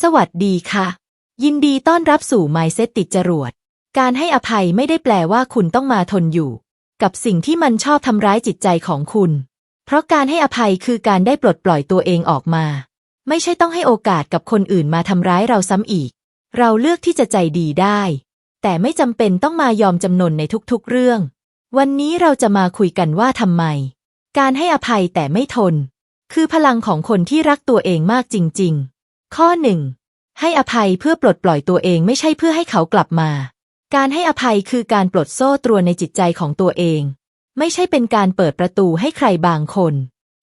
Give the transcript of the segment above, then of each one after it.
สวัสดีค่ะ ยินดีต้อนรับสู่ Mindset ติดจรวด การให้อภัยไม่ได้แปลว่าคุณต้องมาทนอยู่ กับสิ่งที่มันชอบทำร้ายจิตใจของคุณ เพราะการให้อภัยคือการได้ปลดปล่อยตัวเองออกมา ไม่ใช่ต้องให้โอกาสกับคนอื่นมาทำร้ายเราซ้ำอีก เราเลือกที่จะใจดีได้ แต่ไม่จำเป็นต้องมายอมจำนนในทุกๆเรื่อง วันนี้เราจะมาคุยกันว่าทำไม การให้อภัยแต่ไม่ทน คือพลังของคนที่รักตัวเองมากจริง ๆ ข้อหนึ่งให้อภัยเพื่อปลดปล่อยตัวเองไม่ใช่เพื่อให้เขากลับมา การให้อภัยคือการปลดโซ่ตรวนในจิตใจของตัวเอง ไม่ใช่เป็นการเปิดประตูให้ใครบางคน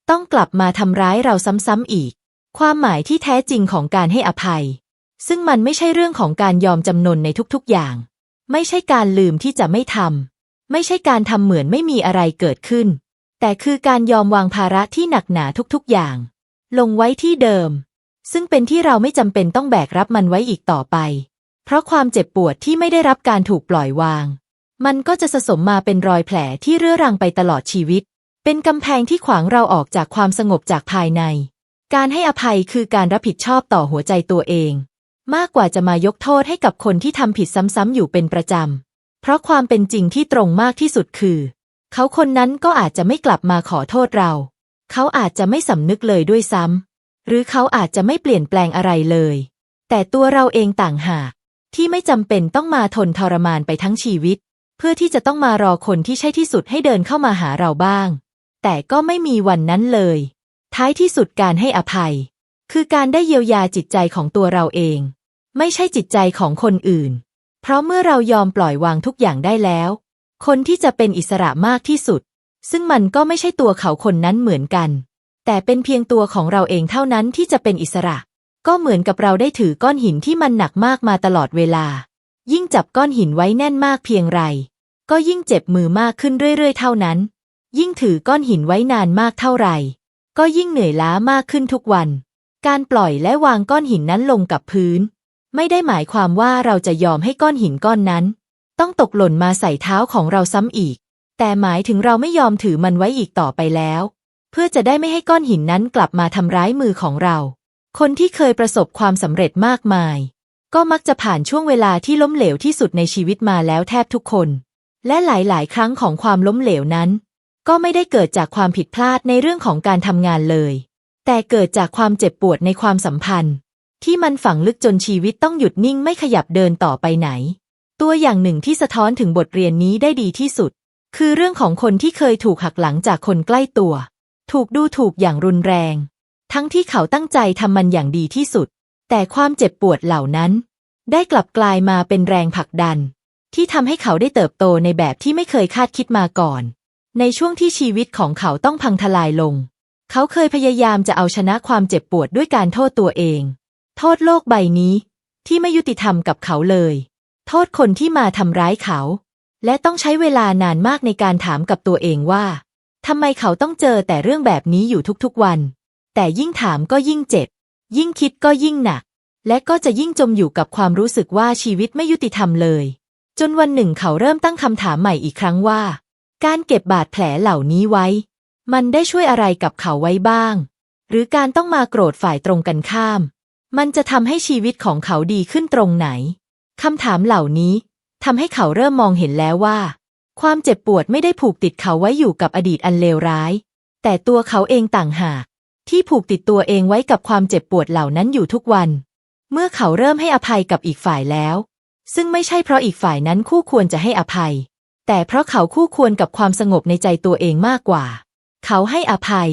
ต้องกลับมาทำร้ายเราซ้ำๆอีก ความหมายที่แท้จริงของการให้อภัย ซึ่งมันไม่ใช่เรื่องของการยอมจำนนในทุกๆอย่าง ไม่ใช่การลืมที่จะไม่ทำไม่ใช่การทำเหมือนไม่มีอะไรเกิดขึ้น แต่คือการยอมวางภาระที่หนักหนาทุกๆอย่าง ลงไว้ที่เดิม ซึ่งเป็นที่เราไม่จำเป็นต้องแบกรับมันไว้อีกต่อไป เพราะความเจ็บปวดที่ไม่ได้รับการถูกปล่อยวาง มันก็จะสะสมมาเป็นรอยแผลที่เรื้อรังไปตลอดชีวิต เป็นกำแพงที่ขวางเราออกจากความสงบจากภายใน การให้อภัยคือการรับผิดชอบต่อหัวใจตัวเอง มากกว่าจะมายกโทษให้กับคนที่ทำผิดซ้ำๆอยู่เป็นประจำ เพราะความเป็นจริงที่ตรงมากที่สุดคือ เขาคนนั้นก็อาจจะไม่กลับมาขอโทษเรา เขาอาจจะไม่สำนึกเลยด้วยซ้ำ หรือเขาอาจจะไม่เปลี่ยนแปลงอะไรเลย แต่ตัวเราเองต่างหากที่ไม่จำเป็นต้องมาทนทรมานไปทั้งชีวิต เพื่อที่จะต้องมารอคนที่ใช่ที่สุดให้เดินเข้ามาหาเราบ้าง แต่ก็ไม่มีวันนั้นเลย ท้ายที่สุดการให้อภัย คือการได้เยียวยาจิตใจของตัวเราเอง ไม่ใช่จิตใจของคนอื่น เพราะเมื่อเรายอมปล่อยวางทุกอย่างได้แล้ว คนที่จะเป็นอิสระมากที่สุด ซึ่งมันก็ไม่ใช่ตัวเขาคนนั้นเหมือนกัน แต่เป็นเพียงตัวของเราเองเท่านั้นที่จะเป็นอิสระ ก็เหมือนกับเราได้ถือก้อนหินที่มันหนักมากมาตลอดเวลา ยิ่งจับก้อนหินไว้แน่นมากเพียงไร ก็ยิ่งเจ็บมือมากขึ้นเรื่อยๆ เท่านั้น ยิ่งถือก้อนหินไว้นานมากเท่าไหร่ ก็ยิ่งเหนื่อยล้ามากขึ้นทุกวัน การปล่อยและวางก้อนหินนั้นลงกับพื้น ไม่ได้หมายความว่าเราจะยอมให้ก้อนหินก้อนนั้น ต้องตกหล่นมาใส่เท้าของเราซ้ำอีก แต่หมายถึงเราไม่ยอมถือมันไว้อีกต่อไปแล้ว เพื่อจะได้ไม่ให้ก้อนหินนั้นกลับมาทำร้ายมือของเรา คนที่เคยประสบความสำเร็จมากมาย ก็มักจะผ่านช่วงเวลาที่ล้มเหลวที่สุดในชีวิตมาแล้วแทบทุกคน และหลาย ๆ ครั้งของความล้มเหลวนั้น ก็ไม่ได้เกิดจากความผิดพลาดในเรื่องของการทำงานเลย แต่เกิดจากความเจ็บปวดในความสัมพันธ์ ที่มันฝังลึกจนชีวิตต้องหยุดนิ่งไม่ขยับเดินต่อไปไหน ตัวอย่างหนึ่งที่สะท้อนถึงบทเรียนนี้ได้ดีที่สุด คือเรื่องของคนที่เคยถูกหักหลังจากคนใกล้ตัว ถูกดูถูกอย่างรุนแรง ทั้งที่เขาตั้งใจทำมันอย่างดีที่สุด แต่ความเจ็บปวดเหล่านั้น ได้กลับกลายมาเป็นแรงผลักดัน ที่ทำให้เขาได้เติบโตในแบบที่ไม่เคยคาดคิดมาก่อน ในช่วงที่ชีวิตของเขาต้องพังทลายลง เขาเคยพยายามจะเอาชนะความเจ็บปวดด้วยการโทษตัวเอง โทษโลกใบนี้ ที่ไม่ยุติธรรมกับเขาเลย โทษคนที่มาทำร้ายเขา และต้องใช้เวลานานมากในการถามกับตัวเองว่า ทำไมเขาต้องเจอแต่เรื่องแบบนี้อยู่ทุกๆวัน แต่ยิ่งถามก็ยิ่งเจ็บ ยิ่งคิดก็ยิ่งหนัก และก็จะยิ่งจมอยู่กับความรู้สึกว่าชีวิตไม่ยุติธรรมเลย จนวันหนึ่งเขาเริ่มตั้งคำถามใหม่อีกครั้งว่า การเก็บบาดแผลเหล่านี้ไว้ มันได้ช่วยอะไรกับเขาไว้บ้าง หรือการต้องมาโกรธฝ่ายตรงกันข้าม มันจะทำให้ชีวิตของเขาดีขึ้นตรงไหนคำถามเหล่านี้ทำให้เขาเริ่มมองเห็นแล้วว่า ความเจ็บปวดไม่ได้ผูกติดเขาไว้อยู่กับอดีตอันเลวร้าย แต่ตัวเขาเองต่างหาก ที่ผูกติดตัวเองไว้กับความเจ็บปวดเหล่านั้นอยู่ทุกวัน เมื่อเขาเริ่มให้อภัยกับอีกฝ่ายแล้ว ซึ่งไม่ใช่เพราะอีกฝ่ายนั้นคู่ควรจะให้อภัย แต่เพราะเขาคู่ควรกับความสงบในใจตัวเองมากกว่า เขาให้อภัย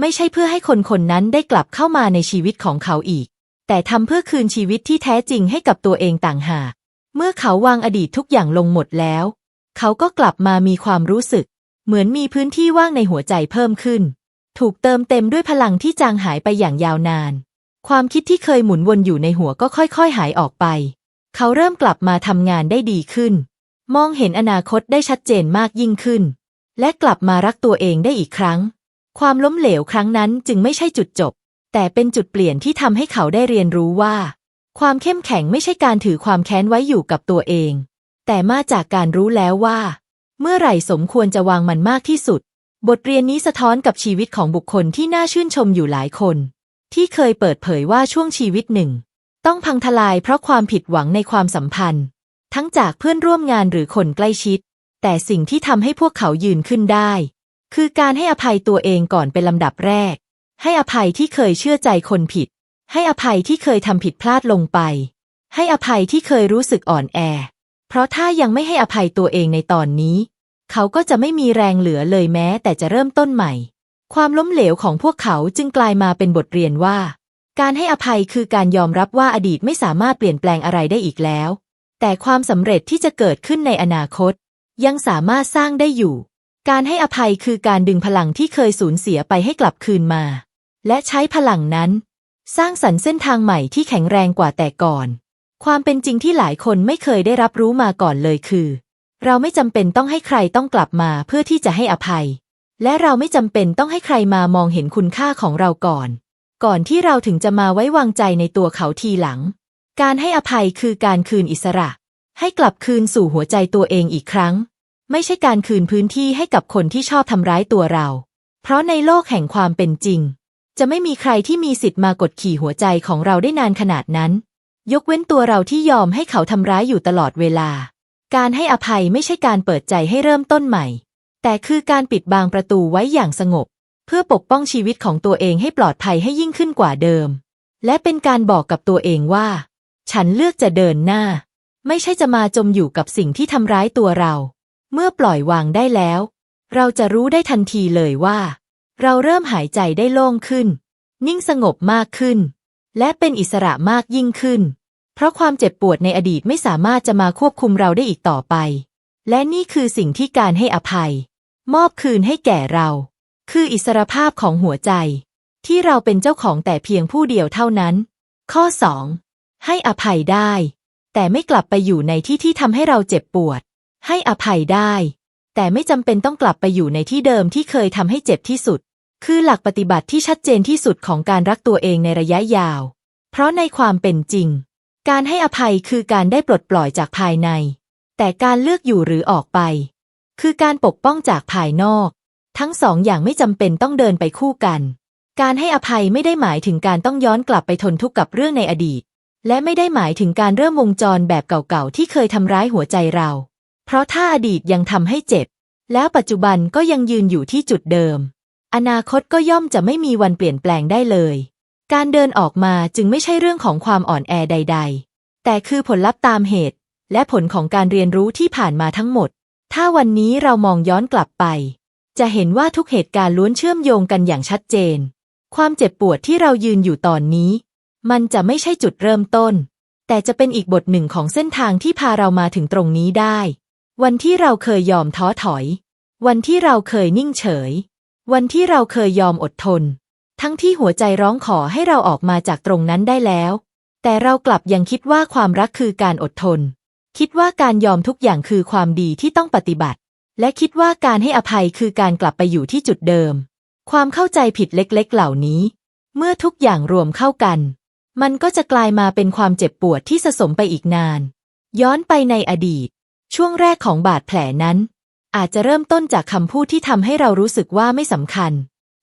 ไม่ใช่เพื่อให้คนคนนั้นได้กลับเข้ามาในชีวิตของเขาอีก แต่ทำเพื่อคืนชีวิตที่แท้จริงให้กับตัวเองต่างหาก เมื่อเขาวางอดีตทุกอย่างลงหมดแล้ว เขาก็กลับมามีความรู้สึก เหมือนมีพื้นที่ว่างในหัวใจเพิ่มขึ้น ถูกเติมเต็มด้วยพลังที่จางหายไปอย่างยาวนาน ความคิดที่เคยหมุนวนอยู่ในหัวก็ค่อยๆ หายออกไป เขาเริ่มกลับมาทำงานได้ดีขึ้น มองเห็นอนาคตได้ชัดเจนมากยิ่งขึ้น และกลับมารักตัวเองได้อีกครั้ง ความล้มเหลวครั้งนั้นจึงไม่ใช่จุดจบ แต่เป็นจุดเปลี่ยนที่ทำให้เขาได้เรียนรู้ว่า ความเข้มแข็งไม่ใช่การถือความแค้นไว้อยู่กับตัวเอง แต่มาจากการรู้แล้วว่า เมื่อไหร่สมควรจะวางมันมากที่สุด บทเรียนนี้สะท้อนกับชีวิตของบุคคลที่น่าชื่นชมอยู่หลายคน ที่เคยเปิดเผยว่าช่วงชีวิตหนึ่ง ต้องพังทลายเพราะความผิดหวังในความสัมพันธ์ ทั้งจากเพื่อนร่วมงานหรือคนใกล้ชิด แต่สิ่งที่ทำให้พวกเขายืนขึ้นได้ คือการให้อภัยตัวเองก่อนเป็นลำดับแรก ให้อภัยที่เคยเชื่อใจคนผิด ให้อภัยที่เคยทำผิดพลาดลงไป ให้อภัยที่เคยรู้สึกอ่อนแอ เพราะถ้ายังไม่ให้อภัยตัวเองในตอนนี้ เขาก็จะไม่มีแรงเหลือเลยแม้แต่จะเริ่มต้นใหม่ ความล้มเหลวของพวกเขาจึงกลายมาเป็นบทเรียนว่า การให้อภัยคือการยอมรับว่าอดีตไม่สามารถเปลี่ยนแปลงอะไรได้อีกแล้ว แต่ความสำเร็จที่จะเกิดขึ้นในอนาคต ยังสามารถสร้างได้อยู่ การให้อภัยคือการดึงพลังที่เคยสูญเสียไปให้กลับคืนมา และใช้พลังนั้น สร้างสรรค์เส้นทางใหม่ที่แข็งแรงกว่าแต่ก่อน ความเป็นจริงที่หลายคนไม่เคยได้รับรู้มาก่อนเลยคือ เราไม่จำเป็นต้องให้ใครต้องกลับมาเพื่อที่จะให้อภัย และเราไม่จำเป็นต้องให้ใครมามองเห็นคุณค่าของเราก่อน ก่อนที่เราถึงจะมาไว้วางใจในตัวเขาทีหลัง การให้อภัยคือการคืนอิสระ ให้กลับคืนสู่หัวใจตัวเองอีกครั้ง ไม่ใช่การคืนพื้นที่ให้กับคนที่ชอบทำร้ายตัวเรา เพราะในโลกแห่งความเป็นจริง จะไม่มีใครที่มีสิทธิ์มากดขี่หัวใจของเราได้นานขนาดนั้น ยกเว้นตัวเราที่ยอมให้เขาทำร้ายอยู่ตลอดเวลา การให้อภัยไม่ใช่การเปิดใจให้เริ่มต้นใหม่ แต่คือการปิดบางประตูไว้อย่างสงบ เพื่อปกป้องชีวิตของตัวเองให้ปลอดภัยให้ยิ่งขึ้นกว่าเดิม และเป็นการบอกกับตัวเองว่า ฉันเลือกจะเดินหน้า ไม่ใช่จะมาจมอยู่กับสิ่งที่ทำร้ายตัวเรา เมื่อปล่อยวางได้แล้ว เราจะรู้ได้ทันทีเลยว่า เราเริ่มหายใจได้โล่งขึ้น นิ่งสงบมากขึ้น และเป็นอิสระมากยิ่งขึ้น เพราะความเจ็บปวดในอดีตไม่สามารถจะมาควบคุมเราได้อีกต่อไป และนี่คือสิ่งที่การให้อภัย มอบคืนให้แก่เรา คืออิสรภาพของหัวใจ ที่เราเป็นเจ้าของแต่เพียงผู้เดียวเท่านั้น ข้อ 2. ให้อภัยได้ แต่ไม่กลับไปอยู่ในที่ที่ทำให้เราเจ็บปวด ให้อภัยได้ แต่ไม่จำเป็นต้องกลับไปอยู่ในที่เดิมที่เคยทำให้เจ็บที่สุด คือหลักปฏิบัติที่ชัดเจนที่สุดของการรักตัวเองในระยะยาว เพราะในความเป็นจริง การให้อภัยคือการได้ปลดปล่อยจากภายใน แต่การเลือกอยู่หรือออกไป คือการปกป้องจากภายนอก ทั้งสองอย่างไม่จำเป็นต้องเดินไปคู่กัน การให้อภัยไม่ได้หมายถึงการต้องย้อนกลับไปทนทุกข์กับเรื่องในอดีต และไม่ได้หมายถึงการเริ่มวงจรแบบเก่าๆที่เคยทำร้ายหัวใจเรา เพราะถ้าอดีตยังทำให้เจ็บ แล้วปัจจุบันก็ยังยืนอยู่ที่จุดเดิม อนาคตก็ย่อมจะไม่มีวันเปลี่ยนแปลงได้เลย การเดินออกมาจึงไม่ใช่เรื่องของความอ่อนแอใด ๆ แต่คือผลลัพธ์ตามเหตุ และผลของการเรียนรู้ที่ผ่านมาทั้งหมด ถ้าวันนี้เรามองย้อนกลับไป จะเห็นว่าทุกเหตุการณ์ล้วนเชื่อมโยงกันอย่างชัดเจน ความเจ็บปวดที่เรายืนอยู่ตอนนี้ มันจะไม่ใช่จุดเริ่มต้น แต่จะเป็นอีกบทหนึ่งของเส้นทางที่พาเรามาถึงตรงนี้ได้ วันที่เราเคยยอมท้อถอย วันที่เราเคยนิ่งเฉย วันที่เราเคยยอมอดทน ทั้งที่หัวใจร้องขอให้เราออกมาจากตรงนั้นได้แล้ว แต่เรากลับยังคิดว่าความรักคือการอดทน คิดว่าการยอมทุกอย่างคือความดีที่ต้องปฏิบัติ และคิดว่าการให้อภัยคือการกลับไปอยู่ที่จุดเดิม ความเข้าใจผิดเล็กๆ เหล่านี้ เมื่อทุกอย่างรวมเข้ากัน มันก็จะกลายมาเป็นความเจ็บปวดที่สะสมไปอีกนาน ย้อนไปในอดีต ช่วงแรกของบาดแผลนั้น อาจจะเริ่มต้นจากคำพูดที่ทำให้เรารู้สึกว่าไม่สำคัญ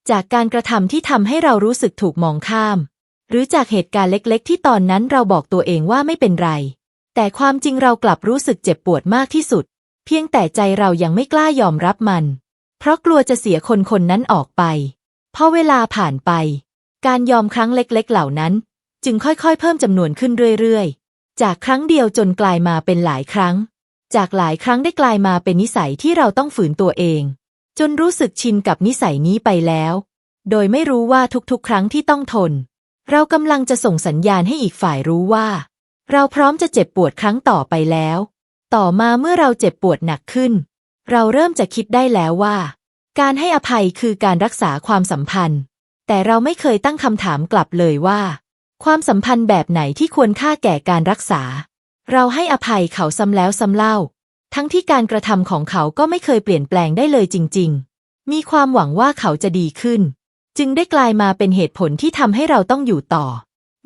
จากการกระทำที่ทำให้เรารู้สึกถูกมองข้าม หรือจากเหตุการณ์เล็กๆ ที่ตอนนั้นเราบอกตัวเองว่าไม่เป็นไร แต่ความจริงเรากลับรู้สึกเจ็บปวดมากที่สุด เพียงแต่ใจเรายังไม่กล้ายอมรับมัน เพราะกลัวจะเสียคนคนนั้นออกไปพอเวลาผ่านไป การยอมครั้งเล็กๆ เหล่านั้น จึงค่อยๆ เพิ่มจำนวนขึ้นเรื่อยๆ จากครั้งเดียวจนกลายมาเป็นหลายครั้ง จากหลายครั้งได้กลายมาเป็นนิสัยที่เราต้องฝืนตัวเอง จนรู้สึกชินกับนิสัยนี้ไปแล้ว โดยไม่รู้ว่าทุกๆ ครั้งที่ต้องทน เรากำลังจะส่งสัญญาณให้อีกฝ่ายรู้ว่า เราพร้อมจะเจ็บปวดครั้งต่อไปแล้ว ต่อมาเมื่อเราเจ็บปวดหนักขึ้น เราเริ่มจะคิดได้แล้วว่า การให้อภัยคือการรักษาความสัมพันธ์ แต่เราไม่เคยตั้งคำถามกลับเลยว่า ความสัมพันธ์แบบไหนที่ควรค่าแก่การรักษา เราให้อภัยเขาซ้ำแล้วซ้ำเล่า ทั้งที่การกระทำของเขาก็ไม่เคยเปลี่ยนแปลงได้เลยจริง ๆ มีความหวังว่าเขาจะดีขึ้น จึงได้กลายมาเป็นเหตุผลที่ทำให้เราต้องอยู่ต่อ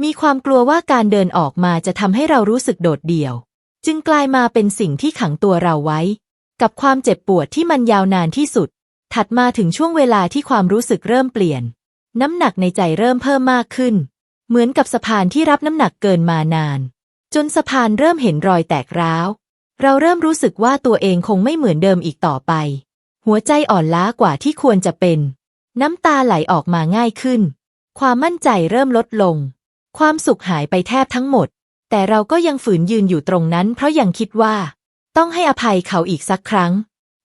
มีความกลัวว่าการเดินออกมาจะทำให้เรารู้สึกโดดเดี่ยว จึงกลายมาเป็นสิ่งที่ขังตัวเราไว้ กับความเจ็บปวดที่มันยาวนานที่สุด ถัดมาถึงช่วงเวลาที่ความรู้สึกเริ่มเปลี่ยน น้ำหนักในใจเริ่มเพิ่มมากขึ้น เหมือนกับสะพานที่รับน้ำหนักเกินมานาน จนสะพานเริ่มเห็นรอยแตกร้าว เราเริ่มรู้สึกว่าตัวเองคงไม่เหมือนเดิมอีกต่อไป หัวใจอ่อนล้ากว่าที่ควรจะเป็น น้ำตาไหลออกมาง่ายขึ้น ความมั่นใจเริ่มลดลง ความสุขหายไปแทบทั้งหมด แต่เราก็ยังฝืนยืนอยู่ตรงนั้น เพราะยังคิดว่า ต้องให้อภัยเขาอีกสักครั้ง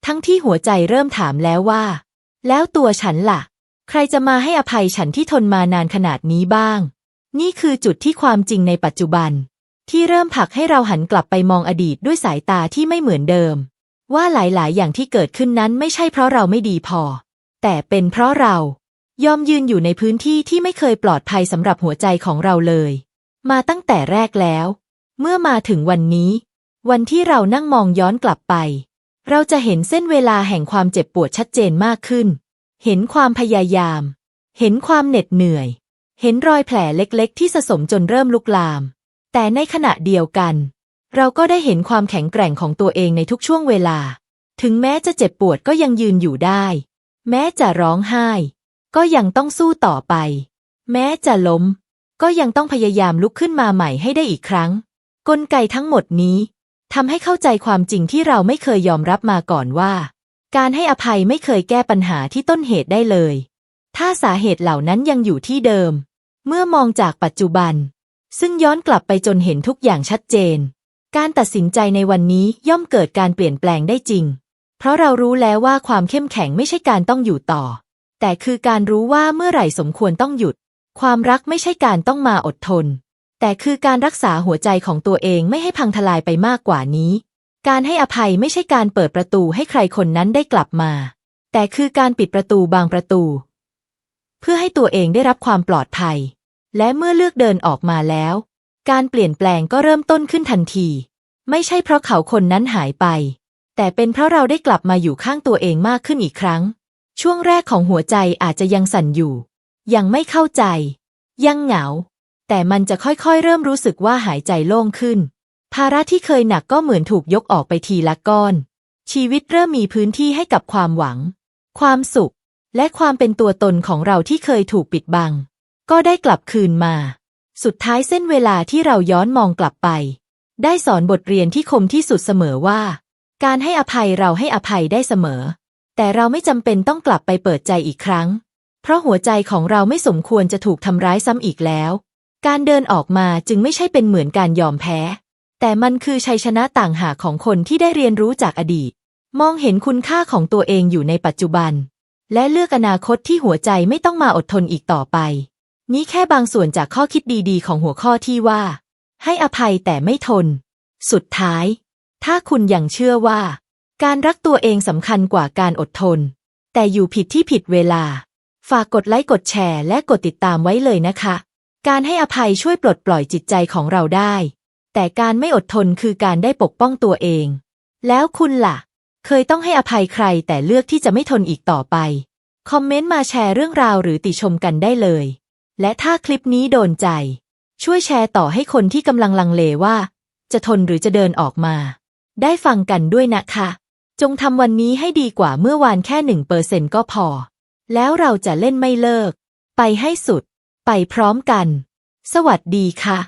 ทั้งที่หัวใจเริ่มถามแล้วว่า แล้วตัวฉันล่ะ ใครจะมาให้อภัยฉันที่ทนมานานขนาดนี้บ้าง นี่คือจุดที่ความจริงในปัจจุบัน ที่เริ่มผลักให้เราหันกลับไปมองอดีตด้วยสายตาที่ไม่เหมือนเดิม ว่าหลาย ๆ อย่างที่เกิดขึ้นนั้นไม่ใช่เพราะเราไม่ดีพอ แต่เป็นเพราะเรายอมยืนอยู่ในพื้นที่ที่ไม่เคยปลอดภัยสำหรับหัวใจของเราเลย มาตั้งแต่แรกแล้ว เมื่อมาถึงวันนี้ วันที่เรานั่งมองย้อนกลับไป เราจะเห็นเส้นเวลาแห่งความเจ็บปวดชัดเจนมากขึ้น เห็นความพยายาม เห็นความเหน็ดเหนื่อย เห็นรอยแผลเล็ก ๆ ที่สะสมจนเริ่มลุกลาม แต่ในขณะเดียวกัน เราก็ได้เห็นความแข็งแกร่งของตัวเองในทุกช่วงเวลา ถึงแม้จะเจ็บปวดก็ยังยืนอยู่ได้ แม้จะร้องไห้ ก็ยังต้องสู้ต่อไป แม้จะล้ม ก็ยังต้องพยายามลุกขึ้นมาใหม่ให้ได้อีกครั้ง กลไกทั้งหมดนี้ทำให้เข้าใจความจริงที่เราไม่เคยยอมรับมาก่อนว่า การให้อภัยไม่เคยแก้ปัญหาที่ต้นเหตุได้เลย ถ้าสาเหตุเหล่านั้นยังอยู่ที่เดิม เมื่อมองจากปัจจุบัน ซึ่งย้อนกลับไปจนเห็นทุกอย่างชัดเจน การตัดสินใจในวันนี้ย่อมเกิดการเปลี่ยนแปลงได้จริง เพราะเรารู้แล้วว่าความเข้มแข็งไม่ใช่การต้องอยู่ต่อ แต่คือการรู้ว่าเมื่อไหร่สมควรต้องหยุด ความรักไม่ใช่การต้องมาอดทน แต่คือการรักษาหัวใจของตัวเองไม่ให้พังทลายไปมากกว่านี้ การให้อภัยไม่ใช่การเปิดประตูให้ใครคนนั้นได้กลับมา แต่คือการปิดประตูบางประตู เพื่อให้ตัวเองได้รับความปลอดภัย และเมื่อเลือกเดินออกมาแล้ว การเปลี่ยนแปลงก็เริ่มต้นขึ้นทันที ไม่ใช่เพราะเขาคนนั้นหายไป แต่เป็นเพราะเราได้กลับมาอยู่ข้างตัวเองมากขึ้นอีกครั้ง ช่วงแรกของหัวใจอาจจะยังสั่นอยู่ ยังไม่เข้าใจ ยังเหงา แต่มันจะค่อยๆ เริ่มรู้สึกว่าหายใจโล่งขึ้น ภาระที่เคยหนักก็เหมือนถูกยกออกไปทีละก้อน ชีวิตเริ่มมีพื้นที่ให้กับความหวัง ความสุข และความเป็นตัวตนของเราที่เคยถูกปิดบัง ก็ได้กลับคืนมา สุดท้ายเส้นเวลาที่เราย้อนมองกลับไป ได้สอนบทเรียนที่คมที่สุดเสมอว่า การให้อภัยเราให้อภัยได้เสมอ แต่เราไม่จำเป็นต้องกลับไปเปิดใจอีกครั้ง เพราะหัวใจของเราไม่สมควรจะถูกทำร้ายซ้ำอีกแล้ว การเดินออกมาจึงไม่ใช่เป็นเหมือนการยอมแพ้ แต่มันคือชัยชนะต่างหากของคนที่ได้เรียนรู้จากอดีต มองเห็นคุณค่าของตัวเองอยู่ในปัจจุบัน และเลือกอนาคตที่หัวใจไม่ต้องมาอดทนอีกต่อไป นี้แค่บางส่วนจากข้อคิดดีๆ ของหัวข้อที่ว่า ให้อภัยแต่ไม่ทน สุดท้าย ถ้าคุณยังเชื่อว่า การรักตัวเองสำคัญกว่าการอดทน แต่อยู่ผิดที่ผิดเวลา ฝากกดไลค์กดแชร์และกดติดตามไว้เลยนะคะ การให้อภัยช่วยปลดปล่อยจิตใจของเราได้ แต่การไม่อดทนคือการได้ปกป้องตัวเอง แล้วคุณล่ะ เคยต้องให้อภัยใครแต่เลือกที่จะไม่ทนอีกต่อไป คอมเมนต์มาแชร์เรื่องราวหรือติชมกันได้เลย และถ้าคลิปนี้โดนใจ ช่วยแชร์ต่อให้คนที่กำลังลังเลว่า จะทนหรือจะเดินออกมา ได้ฟังกันด้วยนะคะ จงทำวันนี้ให้ดีกว่าเมื่อวานแค่หนึ่งเปอร์เซ็นก็พอ แล้วเราจะเล่นไม่เลิก ไปให้สุด ไปพร้อมกัน สวัสดีค่ะ